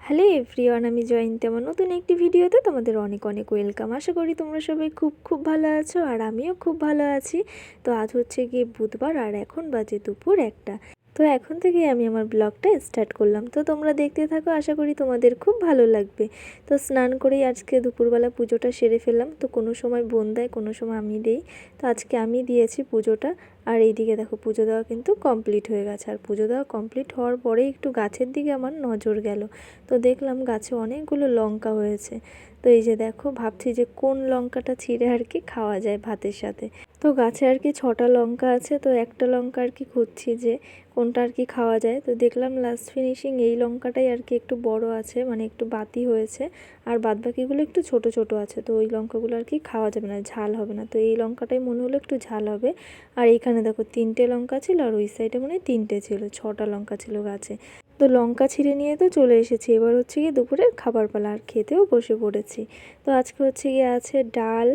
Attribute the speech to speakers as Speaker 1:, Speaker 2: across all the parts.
Speaker 1: Hello everyone, আমি জয়ন্তী আমার নতুন একটি ভিডিওতে তোমাদের অনেক অনেক ওয়েলকাম। আশা করি তোমরা সবাই খুব খুব ভালো আছো আর আমিও খুব ভালো আছি। তো আজ হচ্ছে গিয়ে বুধবার আর এখন বাজে দুপুর একটা। তো এখন থেকে আমি আমার ব্লগটা স্টার্ট করলাম। তো তোমরা দেখতে থাকো, আশা করি তোমাদের খুব ভালো লাগবে। তো স্নান করেই আজকে দুপুরবেলা পুজোটা সেরে ফেললাম। তো কোনো সময় বোন দেয় কোনো সময় আমি দিই তো আজকে আমি দিয়েছি পুজোটা। আর এইদিকে দেখো, পুজো দেওয়া কিন্তু কমপ্লিট হয়ে গেছে। আর পুজো দেওয়া কমপ্লিট হওয়ার পরেই একটু গাছের দিকে আমার নজর গেল। তো দেখলাম গাছে অনেকগুলো লঙ্কা হয়েছে। তো এই যে দেখো, ভাবছি যে কোন লঙ্কাটা ছিঁড়ে আর কি খাওয়া যায় ভাতের সাথে। তো গাছে আর কি ছটা লঙ্কা আছে, তো একটা লঙ্কা আর কি খুঁজছি যে কোনটা আর কি খাওয়া যায়। তো দেখলাম লাস্ট ফিনিশিং এই লঙ্কাটাই আর কি একটু বড় আছে মানে একটু বাতি হয়েছে, আর বাদবাকিগুলো একটু ছোট ছোট আছে, তো ওই লঙ্কাগুলো আর কি খাওয়া যাবে না, ঝাল হবে না। তো এই লঙ্কাটাই মনে হলো একটু ঝাল হবে। আর এইখানে দেখো তিনটে লঙ্কা ছিল, আর ওই সাইডে মনে হয় তিনটে ছিল, ছটা লঙ্কা ছিল গাছে। তো লঙ্কা ছিঁড়ে নিয়ে তো চলে এসেছি, এবার হচ্ছে গিয়ে দুপুরের খাবার পালা, আর খেতেও বসে পড়েছি। তো আজকে হচ্ছে গিয়ে আছে ডাল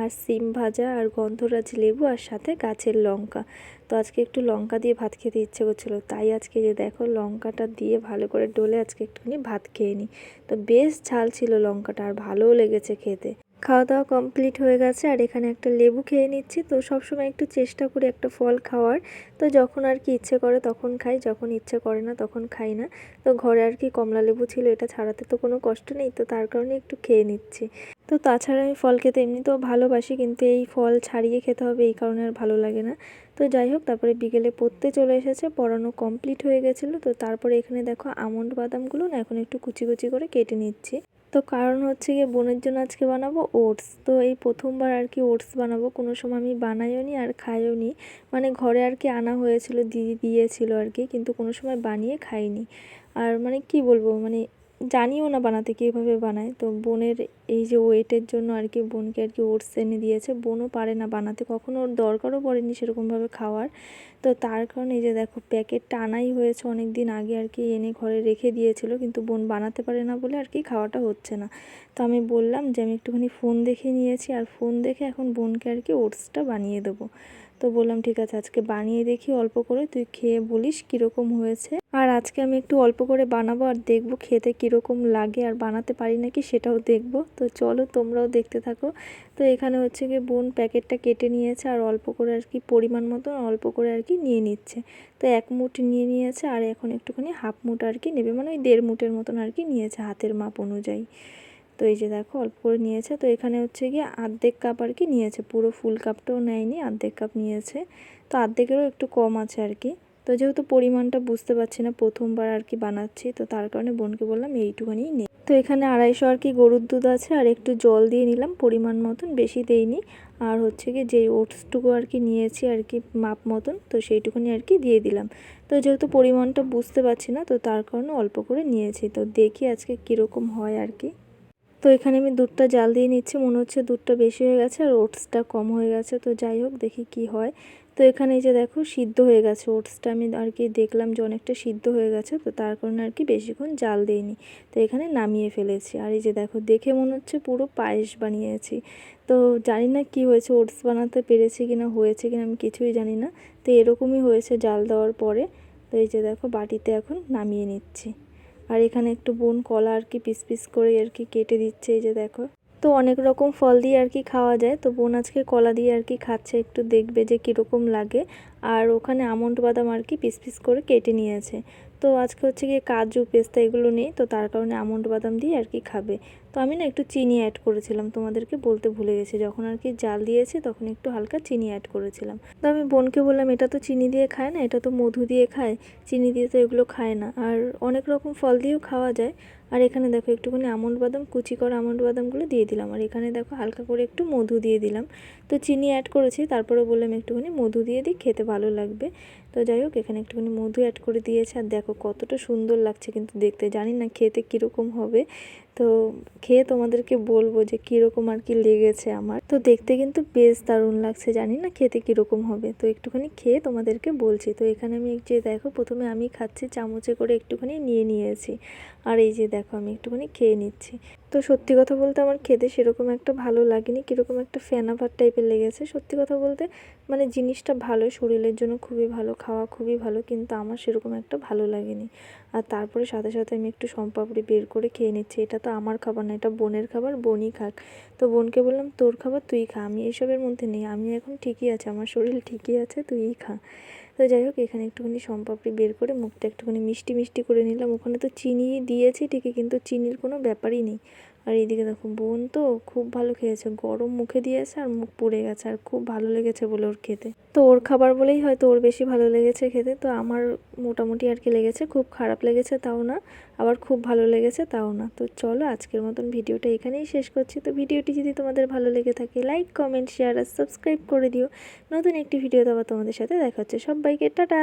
Speaker 1: আর সিম ভাজা আর গন্ধরাজ লেবু আর সাথে গাছের লঙ্কা। তো আজকে একটু লঙ্কা দিয়ে ভাত খেতে ইচ্ছে করছিল। তাই আজকে যে দেখো লঙ্কাটা দিয়ে ভালো করে ডলে আজকে একটুখানি ভাত খেয়ে নিই। তো বেশ ঝাল ছিল লঙ্কাটা আর ভালোও লেগেছে খেতে। খাওয়া দাওয়া কমপ্লিট হয়ে গেছে আর এখানে একটা লেবু খেয়ে নিচ্ছি। তো সবসময় একটু চেষ্টা করি একটা ফল খাওয়ার। তো যখন আর কি ইচ্ছে করে তখন খাই, যখন ইচ্ছে করে না তখন খাই না। তো ঘরে আর কি কমলা লেবু ছিল এটা ছাড়াতে তো কোনো কষ্ট নেই। তো তার কারণে একটু খেয়ে নিচ্ছি। তো তাছাড়া আমি ফল খেতে এমনিতেও ভালোবাসি, কিন্তু এই ফল ছাড়িয়ে খেতে হবে এই কারণে আর ভালো লাগে না। তো যাই হোক, তারপরে বিকেলে পড়তে চলে এসেছে, পড়ানো কমপ্লিট হয়ে গেছিল, তো তারপরে এখানে দেখো আমন্ড বাদামগুলো না এখন একটু কুচি কুচি করে কেটে নিচ্ছি। তো কারণ হচ্ছে গিয়ে বোনের জন্য আজকে বানাবো ওটস, তো এই প্রথমবার আর কি ওটস বানাবো, কোনো সময় আমি বানাইও নি আর খাইও নি। মানে ঘরে আর কি আনা হয়েছিল, দিদি দিয়েছিল আর কি, কিন্তু কোনো সময় বানিয়ে খাইনি। আর মানে কি বলব মানে জানিও না বানাতে কীভাবে বানায়। তো বোনের এই যে ওয়েটের জন্য আর কি বোনকে আর কি ওটস এনে দিয়েছে, বোনও পারে না বানাতে। কখনো ওর দরকারও পড়েনি সেরকমভাবে খাওয়ার। তো তার কারণে এই যে দেখো, প্যাকেটটা আনাই হয়েছে অনেক দিন আগে আর কি, এনে ঘরে রেখে দিয়েছিল, কিন্তু বোন বানাতে পারে না বলে আর কি খাওয়াটা হচ্ছে না। তো আমি বললাম যে আমি একটুখানি ফোন দেখে নিয়েছি, আর ফোন দেখে এখন বোনকে আর কি ওটসটা বানিয়ে দেবো। তো বললাম, ঠিক আছে, আজকে বানিয়ে দেখি, অল্প করে তুই খেয়ে বলিস কীরকম হয়েছে। আর আজকে আমি একটু অল্প করে বানাবো, আর দেখব খেতে কীরকম লাগে আর বানাতে পারি নাকি সেটাও দেখব। তো চলো তোমরাও দেখতে থাকো। তো এখানে হচ্ছে গিয়ে বোন প্যাকেটটা কেটে নিয়েছে আর অল্প করে আর কি পরিমাণ মতো অল্প করে আর কি নিয়ে নিচ্ছে। তো এক মুঠ নিয়ে নিয়েছে আর এখন একটুখানি হাফ মুঠ আর কি নেবে। মানে ওই দেড় মুঠের মতন আর কি নিয়েছে হাতের মাপ অনুযায়ী। তো এই যে দেখো অল্প করে নিয়েছে। তো এখানে হচ্ছে গিয়ে আর্ধেক কাপ আর কি নিয়েছে। পুরো ফুল কাপটাও নেয়নি, আর্ধেক কাপ নিয়েছে। তো আর্ধেকেরও একটু কম আছে আর কি। তো যেহেতু পরিমাণটা বুঝতে পারছি না, প্রথমবার আর কি বানাচ্ছি, তো তার কারণে বোনকে বললাম এইটুখানি নেই তো এখানে আড়াইশো আর কি গরুর দুধ আছে, আর একটু জল দিয়ে নিলাম, পরিমাণ মতন, বেশি দেইনি। আর হচ্ছে কি যে ওটসটুকু আর কি নিয়েছি আর কি মাপ মতন, তো সেইটুকুনি আর কি দিয়ে দিলাম। তো যেহেতু পরিমাণটা বুঝতে পারছি না, তো তার কারণে অল্প করে নিয়েছি। তো দেখি আজকে কীরকম হয় আর কি। তো এখানে আমি দুধটা জাল দিয়ে নিচ্ছি, মনে হচ্ছে দুধটা বেশি হয়ে গেছে আর ওটসটা কম হয়ে গেছে, তো যাই হোক দেখি কি হয়। তো এখানে এই যে দেখো সিদ্ধ হয়ে গেছে ওটসটা। আমি আর কি দেখলাম যে অনেকটা সিদ্ধ হয়ে গেছে, তো তার কারণে আর কি বেশিক্ষণ জাল দিইনি। তো এখানে নামিয়ে ফেলেছি। আর এই যে দেখো দেখে মনে হচ্ছে পুরো পায়েস বানিয়েছি। তো জানি না কি হয়েছে, ওটস বানাতে পেরেছি কিনা, হয়েছে কিনা আমি কিছুই জানি না। তো এরকমই হয়েছে জাল দেওয়ার পরে। তো এই যে দেখো বাটিতে এখন নামিয়ে নিচ্ছি। আর এখানে একটু বোন কলা আর কি পিস পিস করে আর কি কেটে দিচ্ছে, এই যে দেখো। তো অনেক রকম ফল দিয়ে আর কি খাওয়া যায়। তো বোন আজকে কলা দিয়ে আর কি খাচ্ছে, একটু দেখবে যে কীরকম লাগে। আর ওখানে আমন্ড বাদাম আর কি পিস পিস করে কেটে নিয়েছে। তো আজকে হচ্ছে গিয়ে কাজু, পেস্তা এগুলো নেই, তো তার কারণে আমন্ড বাদাম দিয়ে আর কি খাবে। তো আমি না একটু চিনি অ্যাড করেছিলাম, তোমাদেরকে বলতে ভুলে গেছি। যখন আর কি জাল দিয়েছি তখন একটু হালকা চিনি অ্যাড করেছিলাম। তো আমি বোনকে বললাম, এটা তো চিনি দিয়ে খায় না, এটা তো মধু দিয়ে খায়। চিনি দিয়ে তো এগুলো খায় না। আর অনেক রকম ফল দিয়েও খাওয়া যায়। আর এখানে দেখো একটুখানি আমন্ড বাদাম, কুচি করা আমন্ড বাদামগুলো দিয়ে দিলাম। আর এখানে দেখো হালকা করে একটু মধু দিয়ে দিলাম। তো চিনি অ্যাড করেছি, তারপরে বললাম একটুখানি মধু দিয়ে দিই, খেতে ভালো লাগবে। তো যাই হোক, এখানে একটুখানি মধু অ্যাড করে দিয়েছে। আর দেখো কতটা সুন্দর লাগছে কিন্তু দেখতে, জানি না খেতে কীরকম হবে। তো খেয়ে তোমাদেরকে বলব যে কীরকম আর কি লেগেছে আমার। তো দেখতে কিন্তু বেশ দারুণ লাগছে, জানি না খেতে কীরকম হবে। তো একটুখানি খেয়ে তোমাদেরকে বলছি। তো এখানে আমি যে দেখো প্রথমে আমি খাচ্ছি, চামচে করে একটুখানি নিয়ে নিয়েছি। আর এই যে দেখো আমি একটুখানি খেয়ে নিচ্ছি। তো সত্যি কথা বলতে আমার খেতে সেরকম একটা ভালো লাগেনি, কীরকম একটা ফেনা ভাত টাইপের লেগেছে। সত্যি কথা বলতে মানে জিনিসটা ভালো, শরীরের জন্য খুবই ভালো, খাওয়া খুবই ভালো, কিন্তু আমার সেরকম একটা ভালো লাগেনি। আর তারপরে সাথে সাথে আমি একটু সম্পাপড়ি বের করে খেয়ে নিচ্ছি, এটা তো আমার খাবার না, এটা বোনের খাবার, বোনই খাক। তো বোনকে বললাম, তোর খাবার তুই খা, আমি এসবের মধ্যে নেই আমি এখন ঠিকই আছে, আমার শরীর ঠিকই আছে, তুইই খা। তো যাই হোক, এখানে একটুখানি সম্পাপড়ি বের করে মুখটা একটুখানি মিষ্টি মিষ্টি করে নিলাম, ওখানে তো চিনি দিয়েছি ঠিকই, কিন্তু চিনির কোনো ব্যাপারই নেই। আর এইদিকে দেখো বোন তো খুব ভালো খেয়েছে, গরম মুখে দিয়েছে আর মুখ পুড়ে গেছে আর খুব ভালো লেগেছে বলে ওর খেতে। তো ওর খাবার বলেই হয়তো ওর বেশি ভালো লেগেছে খেতে, তো আমার মোটামুটি আর কি লেগেছে, খুব খারাপ লেগেছে তাও না, আবার খুব ভালো লেগেছে তাও না। তো চলো আজকের মতন ভিডিওটা এখানেই শেষ করছি, তো ভিডিওটি যদি তোমাদের ভালো লেগে থাকে লাইক কমেন্ট শেয়ার আর সাবস্ক্রাইব করে দিও। নতুন একটি ভিডিও তো আবার তোমাদের সাথে দেখা হচ্ছে সব সবাইকে, টাটা!